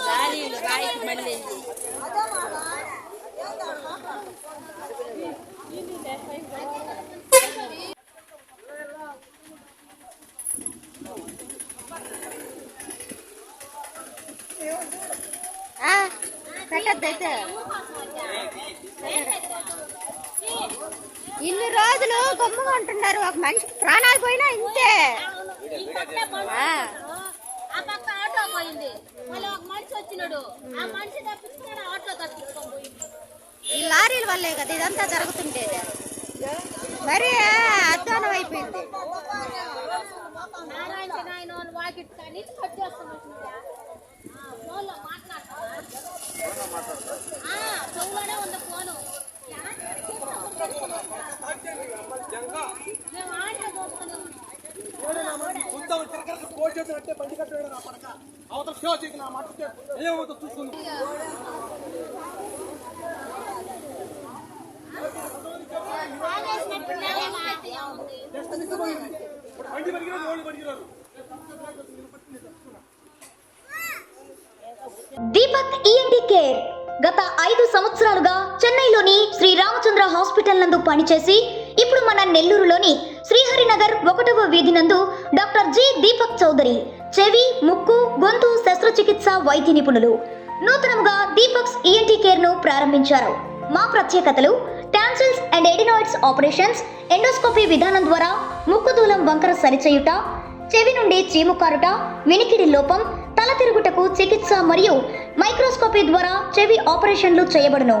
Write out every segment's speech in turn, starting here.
లారీలు రాయికి మళ్ళీ పెట్టద్దైతే ఇన్ని రోజులు గమ్ముగా ఉంటున్నారు. ఒక మనిషి ప్రాణాలు పోయినా ఇంతే. ఆ. ఆ పక్క ఆటో పోయింది. మళ్ళీ ఒక మనిషి వచ్చినాడు. ఆ మనిషి తప్పించుకున్నాడు ఆటో తప్పించుకొని పోయింది. ఈ లారీల వల్లే కదా ఇదంతా జరుగుతుండేది. మరి అధ్వానం అయిపోయింది. నారాయణ నాయన వాకిట్ కానీ కట్ చేసుకుని ఫోన్లో మాట్లాడుతున్నా చెవులోనే ఉంది చూద్దాం తిరగక బండి కట్టాడు నా పడక. అవతల చేయకు నా ఏమవుతుందో చూసుకుంది. బండి దీపక్ ఈఎన్టీ కేర్ గత ఐదు సంవత్సరాలుగా చెన్నైలోని శ్రీ రామచంద్ర హాస్పిటల్ నందు పనిచేసి ఇప్పుడు మన నెల్లూరులోని శ్రీహరినగర్ ఒకటవ వీధి నందు డాక్టర్ జి దీపక్ చౌదరి చెవి ముక్కు గొంతు శస్త్రచికిత్స వైద్య నిపుణులు. నూతనంగా దీపక్స్ ఈఎన్టీ కేర్ను ప్రారంభించారు. మా ప్రత్యేకతలు tonsils and adenoids operations endoscopy విధానం ద్వారా ముక్కు దూలం వంకర సరిచేయుట చెవి నుండి చీము కారుట వినికిడి లోపం తల తిరుగుటకు చికిత్స మరియు మైక్రోస్కోపీ ద్వారా చెవి ఆపరేషన్లు చేయబడును.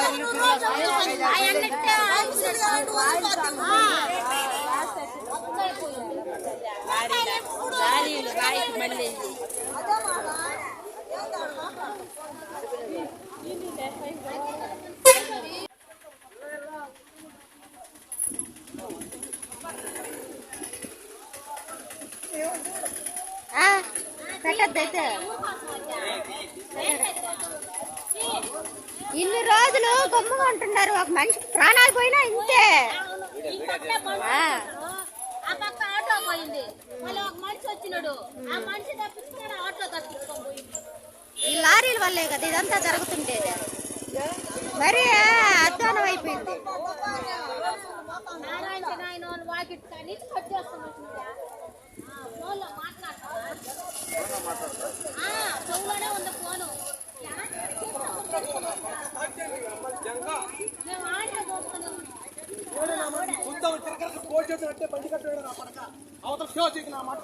ఎక్కడ తొలుకోపోయినాడు ఆ ఎండకు ఆ ఇన్ని రోజులు గమ్ముగా ఉంటున్నారు. ఒక మనిషి ప్రాణాలు పోయినా ఇంతే. ఆ. ఆ పక్క ఆటో పోయింది. మళ్ళీ ఒక మనిషి వచ్చినాడు. ఆ మనిషి తప్పించుకున్నాడు ఆటో తప్పించుకొని పోయింది. ఈ లారీల వల్లే కదా ఇదంతా జరుగుతుండేది. మరి అధ్వానం అయిపోయింది. నారాయణ నాయన వాళ్ళు వాకిట్ కానీ కట్ ఫోన్లో మాట్లాడుతున్నా చూద్దాం తిరగక కోల్ చేసినట్టే బండి కట్టడం నా పడక. అవతల షో చేసిన మాట